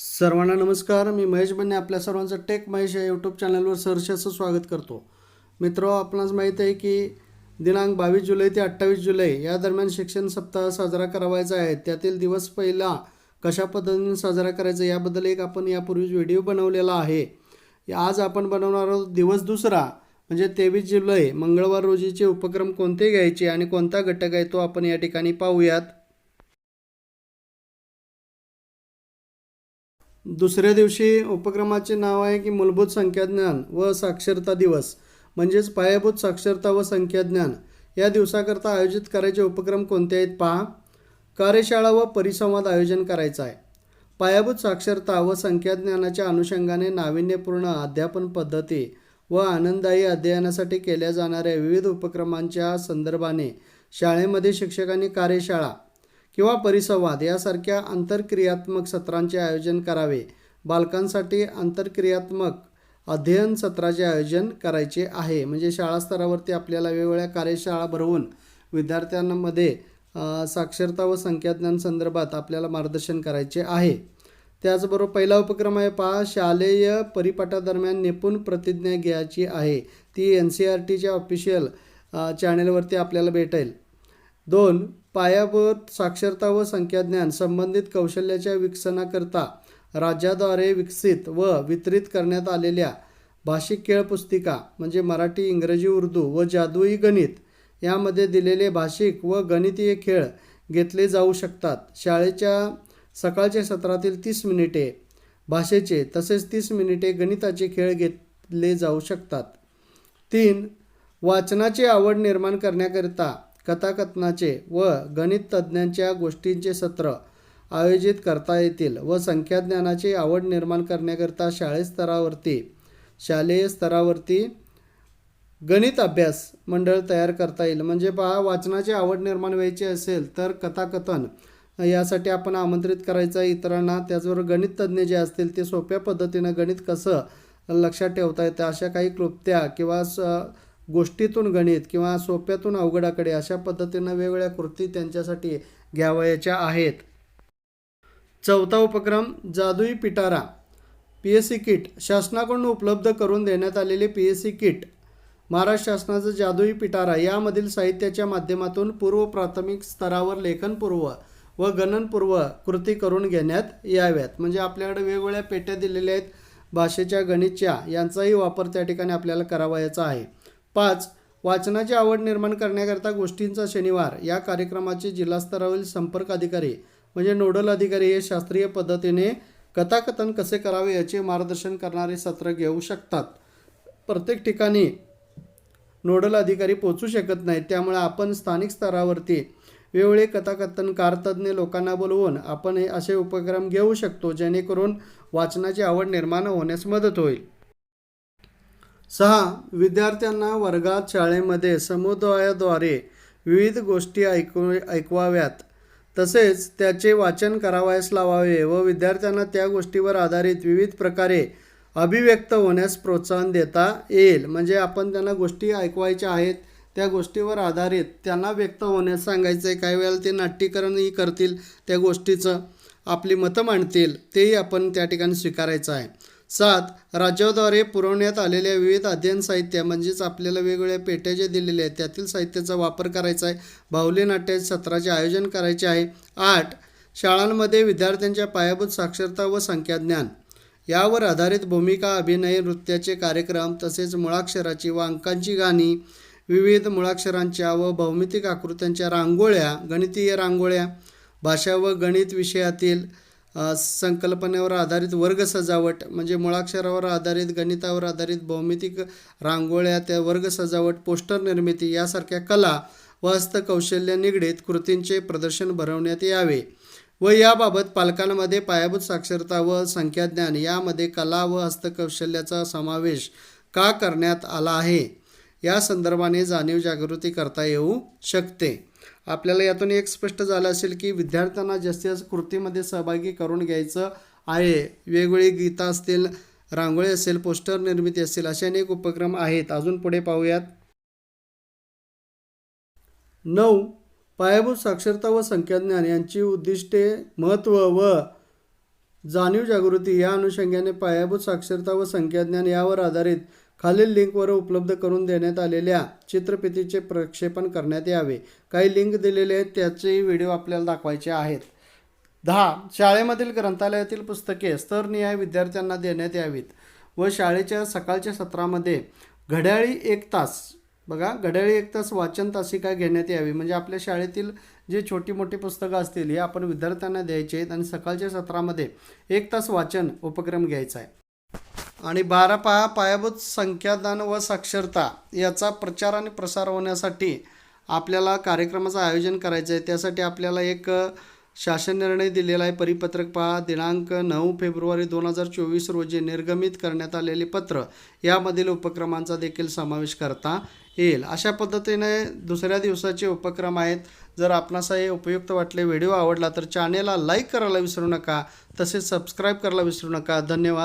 सर्वांना नमस्कार मी महेश बन्ने आपल्या सर्वांचं टेक महेश या यूट्यूब चॅनलवर सहर्षाचं स्वागत करतो. मित्र आपणास माहीत आहे की दिनांक बावीस जुलै ते अठ्ठावीस जुलै या दरम्यान शिक्षण सप्ताह साजरा करावायचा आहे. त्यातील दिवस पहिला कशा पद्धतीने साजरा करायचा याबद्दल एक आपण यापूर्वीच व्हिडिओ बनवलेला आहे. आज आपण बनवणार आहोत दिवस दुसरा म्हणजे तेवीस जुलै मंगळवार रोजीचे उपक्रम कोणते घ्यायचे आणि कोणता घटक आहे तो आपण या ठिकाणी पाहूयात. दुसऱ्या दिवशी उपक्रमाचे नाव आहे की मूलभूत संख्याज्ञान व साक्षरता दिवस म्हणजेच पायाभूत साक्षरता व संख्याज्ञान. या दिवसाकरता आयोजित करायचे उपक्रम कोणते आहेत पहा. कार्यशाळा व परिसंवाद आयोजन करायचा आहे. पायाभूत साक्षरता व संख्याज्ञानाच्या अनुषंगाने नाविन्यपूर्ण अध्यापन पद्धती व आनंददायी अध्ययनासाठी केल्या जाणाऱ्या विविध उपक्रमांच्या संदर्भाने शाळेमध्ये शिक्षकांनी कार्यशाळा किंवा परिसंवाद यासारख्या आंतरक्रियात्मक सत्रांचे आयोजन करावे. बालकांसाठी आंतरक्रियात्मक अध्ययन सत्राचे आयोजन करायचे आहे. म्हणजे शाळा स्तरावरती आपल्याला वेगवेगळ्या कार्यशाळा भरवून विद्यार्थ्यांमध्ये साक्षरता व संख्याज्ञान संदर्भात आपल्याला मार्गदर्शन करायचे आहे. त्याचबरोबर पहिला उपक्रम आहे पहा शालेय परिपाठादरम्यान निपुण प्रतिज्ञा घ्यायची आहे. ती एन सी आर टीच्या ऑफिशियल चॅनेलवरती आपल्याला भेटेल. दोन पायाभूत साक्षरता व संख्याज्ञान संबंधित कौशल्याच्या विकसनाकरता राज्याद्वारे विकसित व वितरित करण्यात आलेल्या भाषिक खेळ पुस्तिका म्हणजे मराठी इंग्रजी उर्दू व जादुई गणित यामध्ये दिलेले भाषिक व गणितीय खेळ घेतले जाऊ शकतात. शाळेच्या सकाळच्या सत्रातील तीस मिनिटे भाषेचे तसेच तीस मिनिटे गणिताचे खेळ घेतले जाऊ शकतात. तीन वाचनाची आवड निर्माण करण्याकरिता कथाकथनाचे व गणित तज्ज्ञांच्या गोष्टींचे सत्र आयोजित करता येतील व संख्याज्ञानाची आवड निर्माण करण्याकरिता शाळे स्तरावरती शालेय स्तरावरती गणित अभ्यास मंडळ तयार करता येईल. म्हणजे पहा वाचनाची आवड निर्माण व्हायची असेल तर कथाकथन यासाठी आपण आमंत्रित करायचं इतरांना. त्याचबरोबर गणित तज्ज्ञ जे असतील ते सोप्या पद्धतीनं गणित कसं लक्षात ठेवता येतं अशा काही क्लुप्त्या किंवा स गोष्टीतून गणित किंवा सोप्यातून अवघडाकडे अशा पद्धतीनं वेगवेगळ्या कृती त्यांच्यासाठी घ्यावयाच्या आहेत. चौथा उपक्रम जादुई पिटारा. पी एस सी किट शासनाकडून उपलब्ध करून देण्यात आलेले P S C kit. Maharashtra शासनाचं जादुई पिटारा यामधील साहित्याच्या माध्यमातून पूर्व प्राथमिक स्तरावर लेखनपूर्व व गणनपूर्व कृती करून घेण्यात याव्यात. म्हणजे आपल्याकडे वेगवेगळ्या पेट्या दिलेल्या आहेत. भाषेच्या गणितच्या यांचाही वापर त्या ठिकाणी आपल्याला करावयाचा आहे. पाच वाचनाची आवड निर्माण करण्याकरता गोष्टींचा शनिवार. या कार्यक्रमाचे जिल्हास्तरावरील संपर्क अधिकारी म्हणजे नोडल अधिकारी हे शास्त्रीय पद्धतीने कथाकथन कसे करावे याचे मार्गदर्शन करणारे सत्र घेऊ शकतात. प्रत्येक ठिकाणी नोडल अधिकारी पोचू शकत नाहीत. त्यामुळे आपण स्थानिक स्तरावरती वेगवेगळे कथाकथनकार तज्ज्ञ लोकांना बोलवून आपण हे असे उपक्रम घेऊ शकतो जेणेकरून वाचनाची आवड निर्माण होण्यास मदत होईल. सहा विद्यार्थ्यांना वर्गात शाळेमध्ये समुदायाद्वारे विविध गोष्टी ऐकू ऐकवाव्यात. तसेच त्याचे वाचन करावयास लावावे व विद्यार्थ्यांना त्या गोष्टीवर आधारित विविध प्रकारे अभिव्यक्त होण्यास प्रोत्साहन देता येईल. म्हणजे आपण त्यांना गोष्टी ऐकवायच्या आहेत त्या गोष्टीवर आधारित त्यांना व्यक्त होण्यास सांगायचं आहे काही वेळेला ते नाट्यकरणही करतील त्या गोष्टीचं. आपली मतं मांडतील तेही आपण त्या ठिकाणी स्वीकारायचं आहे. सात राज्याद्वारे पुरवण्यात आलेल्या विविध अध्ययन साहित्य म्हणजेच आपल्याला वेगवेगळ्या पेट्या जे दिलेल्या आहेत त्यातील साहित्याचा वापर करायचा आहे. बाहुली नाट्य सत्राचे आयोजन करायचे आहे. आठ शाळांमध्ये विद्यार्थ्यांच्या पायाभूत साक्षरता व संख्याज्ञान. यावर आधारित भूमिका अभिनय नृत्याचे कार्यक्रम तसेच मुळाक्षराची व अंकांची गाणी विविध मुळाक्षरांच्या व भौमितिक आकृत्यांच्या रांगोळ्या गणितीय रांगोळ्या भाषा व गणित विषयातील संकल्पनेवर आधारित वर्ग सजावट म्हणजे मुळाक्षरावर आधारित गणितावर आधारित भौमितिक रांगोळ्या त्या वर्ग सजावट पोस्टर निर्मिती यासारख्या कला व हस्तकौशल्य निगडीत कृतींचे प्रदर्शन भरवण्यात यावे व याबाबत पालकांमध्ये पायाभूत साक्षरता व संख्याज्ञान यामध्ये कला व हस्तकौशल्याचा समावेश का करण्यात आला आहे? या संदर्भाने जाणीव जागृती करता येऊ शकते. आपल्याला यातून एक स्पष्ट झालं असेल की विद्यार्थ्यांना जास्तीत जास्त कृतीमध्ये सहभागी करून घ्यायचं आहे. वेगवेगळी गीतं असतील रांगोळी असेल पोस्टर निर्मिती असेल असे अनेक उपक्रम आहेत. अजून पुढे पाहूयात. नऊ. पायाभूत साक्षरता व संख्याज्ञान यांची उद्दिष्टे महत्त्व व जाणीव जागृती या अनुषंगाने पायाभूत साक्षरता व संख्याज्ञान यावर आधारित खालील लिंकवर उपलब्ध करून देण्यात आलेल्या चित्रफितीचे प्रक्षेपण करण्यात यावे. काही लिंक दिलेले आहेत त्याचे व्हिडिओ आपल्याला दाखवायचे आहेत. दहा. शाळेमधील ग्रंथालयातील पुस्तके स्तरनिहाय विद्यार्थ्यांना देण्यात यावीत व शाळेच्या सकाळच्या सत्रामध्ये घड्याळी एक तास बघा घड्याळी एक तास वाचन तासिका घेण्यात यावी. म्हणजे आपल्या शाळेतील जे छोटी मोठी पुस्तकं असतील हे आपण विद्यार्थ्यांना द्यायचे आहेत आणि सकाळच्या सत्रामध्ये एक तास वाचन उपक्रम घ्यायचा आहे. आणि बारा पहा पायाभूत संख्यादान व साक्षरता याचा प्रचार आणि प्रसार होण्यासाठी आपल्याला कार्यक्रमाचं आयोजन करायचं आहे त्यासाठी आपल्याला एक शासन निर्णय दिलेला आहे. परिपत्रक पहा दिनांक नऊ फेब्रुवारी दोन हजार चोवीस रोजी निर्गमित करण्यात आलेले पत्र. यामधील उपक्रमांचा देखील समावेश करता येईल. अशा पद्धतीने दुसऱ्या दिवसाचे उपक्रम आहेत. जर आपणास हे उपयुक्त वाटले व्हिडिओ आवडला तर चॅनेलला लाईक करायला विसरू नका. तसेच सबस्क्राईब करायला विसरू नका. धन्यवाद.